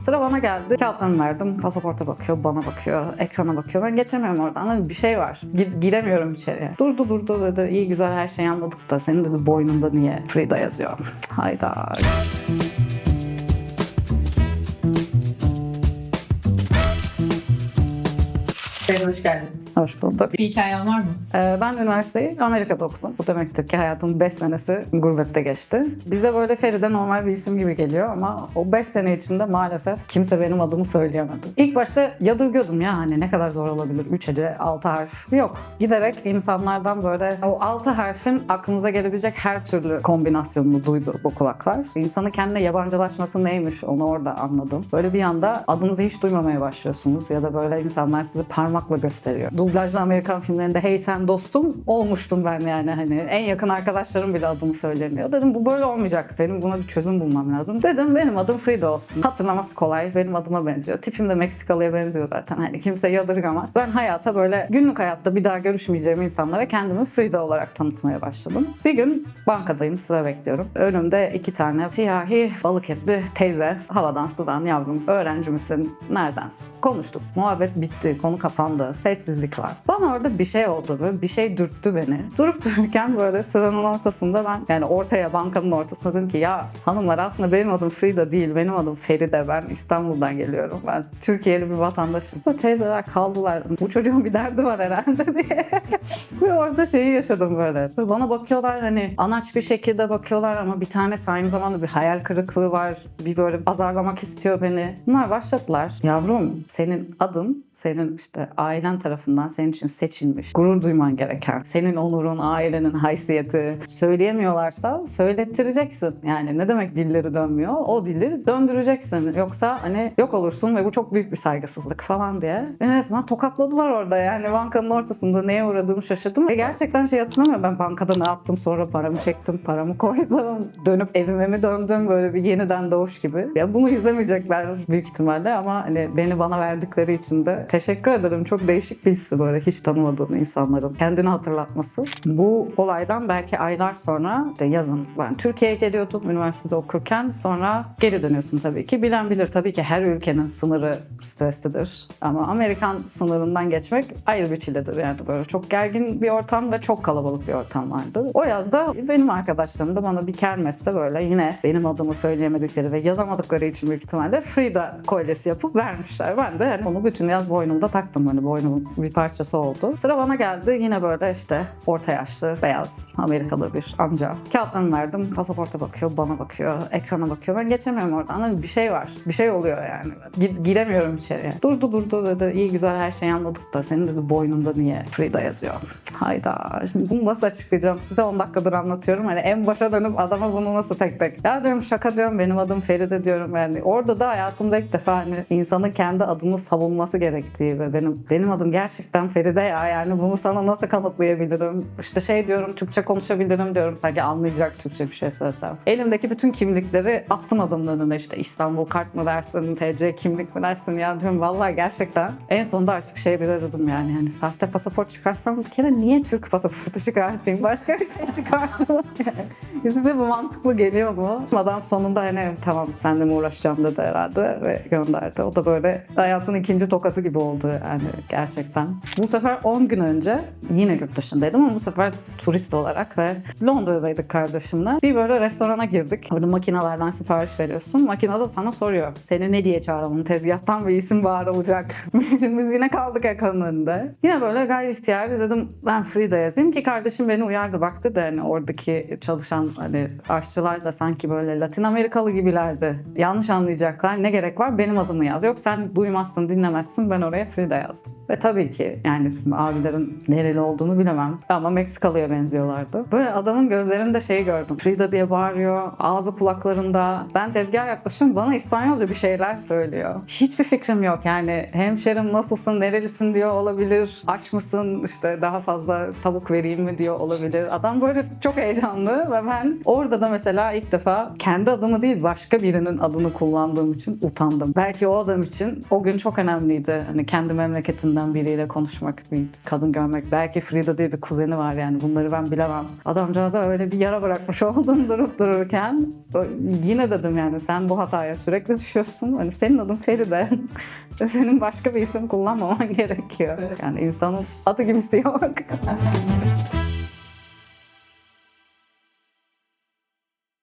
Sıra bana geldi. Kağıtlarımı verdim. Pasaporta bakıyor, bana bakıyor, ekrana bakıyor. Ben geçemiyorum oradan. Bir şey var. Gi- giremiyorum içeriye. Durdu durdu dedi. İyi güzel her şeyi anladık da senin dedi boynunda niye Frida yazıyor? Hayda. Hoş geldin. Hoş bulduk. Bir hikayen var mı? Ee, ben üniversiteyi Amerika'da okudum. Bu demektir ki hayatımın 5 senesi gurbette geçti. Bize böyle Feride normal bir isim gibi geliyor ama o 5 sene içinde maalesef kimse benim adımı söyleyemedi. İlk başta yadırgıyordum ya hani ne kadar zor olabilir 3 hece 6 harf. Yok. Giderek insanlardan böyle o 6 harfin aklınıza gelebilecek her türlü kombinasyonunu duydu bu kulaklar. İnsanın kendine yabancılaşması neymiş onu orada anladım. Böyle bir anda adınızı hiç duymamaya başlıyorsunuz ya da böyle insanlar sizi parmakla gösteriyor. Dublajlı Amerikan filmlerinde hey sen dostum olmuştum ben yani hani en yakın arkadaşlarım bile adımı söylemiyor. Dedim bu böyle olmayacak. Benim buna bir çözüm bulmam lazım. Dedim benim adım Frida olsun. Hatırlaması kolay. Benim adıma benziyor. Tipim de Meksikalıya benziyor zaten. Hani kimse yadırgamaz. Ben hayata böyle günlük hayatta bir daha görüşmeyeceğim insanlara kendimi Frida olarak tanıtmaya başladım. Bir gün bankadayım sıra bekliyorum. Önümde iki tane siyahi balık etli teyze. Havadan sudan yavrum öğrenci misin? Neredensin? Konuştuk. Muhabbet bitti. Konu kapandı. Sessizlik var. Bana orada bir şey oldu. Böyle bir şey dürttü beni. Durup dururken böyle sıranın ortasında ben yani ortaya bankanın ortasında dedim ki ya hanımlar aslında benim adım Frida değil. Benim adım Feride. Ben İstanbul'dan geliyorum. Ben Türkiye'li bir vatandaşım. Bu teyzeler kaldılar. Bu çocuğun bir derdi var herhalde diye. Ve orada şeyi yaşadım böyle. Böyle bana bakıyorlar hani anaç bir şekilde bakıyorlar ama bir tanesi aynı zamanda bir hayal kırıklığı var. Bir böyle azarlamak istiyor beni. Bunlar başladılar. Yavrum senin adın senin işte ailen tarafından senin için seçilmiş. Gurur duyman gereken. Senin onurun, ailenin haysiyeti. Söyleyemiyorlarsa söylettireceksin. Yani ne demek dilleri dönmüyor? O dili döndüreceksin. Yoksa hani yok olursun ve bu çok büyük bir saygısızlık falan diye. Beni resmen tokatladılar orada yani bankanın ortasında neye uğradığımı şaşırdım. Ve gerçekten şey hatırlamıyorum ben bankada ne yaptım sonra paramı çektim, paramı koydum. Dönüp evime mi döndüm böyle bir yeniden doğuş gibi. Ya bunu izlemeyecekler büyük ihtimalle ama hani beni bana verdikleri için de teşekkür ederim. Çok değişik bir hissi böyle hiç tanımadığın insanların kendini hatırlatması. Bu olaydan belki aylar sonra işte yazın ben Türkiye'ye geliyordum üniversitede okurken sonra geri dönüyorsun tabii ki. Bilen bilir tabii ki her ülkenin sınırı streslidir. Ama Amerikan sınırından geçmek ayrı bir çiledir yani böyle çok gergin bir ortam ve çok kalabalık bir ortam vardı. O yazda benim arkadaşlarım da bana bir kermeste böyle yine benim adımı söyleyemedikleri ve yazamadıkları için büyük ihtimalle Frida kolyesi yapıp vermişler. Ben de hani onu bütün yaz boynumda taktım hani boynumun bir parçası oldu. Sıra bana geldi yine böyle işte orta yaşlı beyaz Amerikalı bir amca. Kağıtlarımı verdim pasaporta bakıyor bana bakıyor ekrana bakıyor. Ben geçemiyorum oradan bir şey var bir şey oluyor yani. Gi- giremiyorum içeriye. Durdu durdu dedi iyi güzel her şeyi anladık da senin dedi boynunda niye Frida yazıyor. Hayda şimdi bunu nasıl açıklayacağım size 10 dakikadır anlatıyorum. Hani en başa dönüp adama bunu nasıl tek tek. Ya diyorum şaka diyorum benim adım Feride diyorum yani. Orada da hayatımda ilk defa hani insanın kendi adını savunması gerektiği ve benim benim adım gerçekten Feride ya yani bunu sana nasıl kanıtlayabilirim? İşte şey diyorum Türkçe konuşabilirim diyorum sanki anlayacak Türkçe bir şey söylesem. Elimdeki bütün kimlikleri attım adamın önüne işte İstanbul kart mı dersin, TC kimlik mi dersin ya diyorum vallahi gerçekten en sonunda artık şey bile dedim yani hani sahte pasaport çıkarsam bir kere niye Türk pasaportu çıkartayım başka bir şey çıkartım. Size bu mantıklı geliyor mu? Adam sonunda hani tamam senle mi uğraşacağım dedi herhalde ve gönderdi. O da böyle hayatın ikinci tokatı gibi oldu yani gerçekten. Bu sefer 10 gün önce yine yurt dışındaydım ama bu sefer turist olarak ve Londra'daydık kardeşimle. Bir böyle restorana girdik. Orada makinelerden sipariş veriyorsun. Makine de sana soruyor. Seni ne diye çağıralım? Tezgahtan bir isim bağırılacak. Biz yine kaldık ekranın önünde. Yine böyle gayri ihtiyari dedim ben Frida yazayım ki kardeşim beni uyardı. Baktı da hani oradaki çalışan hani aşçılar da sanki böyle Latin Amerikalı gibilerdi. Yanlış anlayacaklar. Ne gerek var? Benim adımı yaz. Yok sen duymazsın, dinlemezsin. Ben oraya Frida yazdım. Ve tabii ki yani abilerin nereli olduğunu bilemem. Ama Meksikalıya benziyorlardı. Böyle adamın gözlerinde şey gördüm. Frida diye bağırıyor. Ağzı kulaklarında. Ben tezgaha yaklaşıyorum. Bana İspanyolca bir şeyler söylüyor. Hiçbir fikrim yok. Yani hemşerim nasılsın, nerelisin diyor olabilir. Aç mısın? İşte daha fazla tavuk vereyim mi diyor olabilir. Adam böyle çok heyecanlı ve ben orada da mesela ilk defa kendi adımı değil başka birinin adını kullandığım için utandım. Belki o adam için o gün çok önemliydi. Hani kendi memleketinden biriyle konuşmak, bir kadın görmek. Belki Frida diye bir kuzeni var yani bunları ben bilemem. Adamcağıza öyle bir yara bırakmış oldun durup dururken yine dedim yani sen bu hataya sürekli düşüyorsun. Hani senin adın Feride. Senin başka bir isim kullanmaman gerekiyor. Yani insanın adı gibisi yok. 怎么？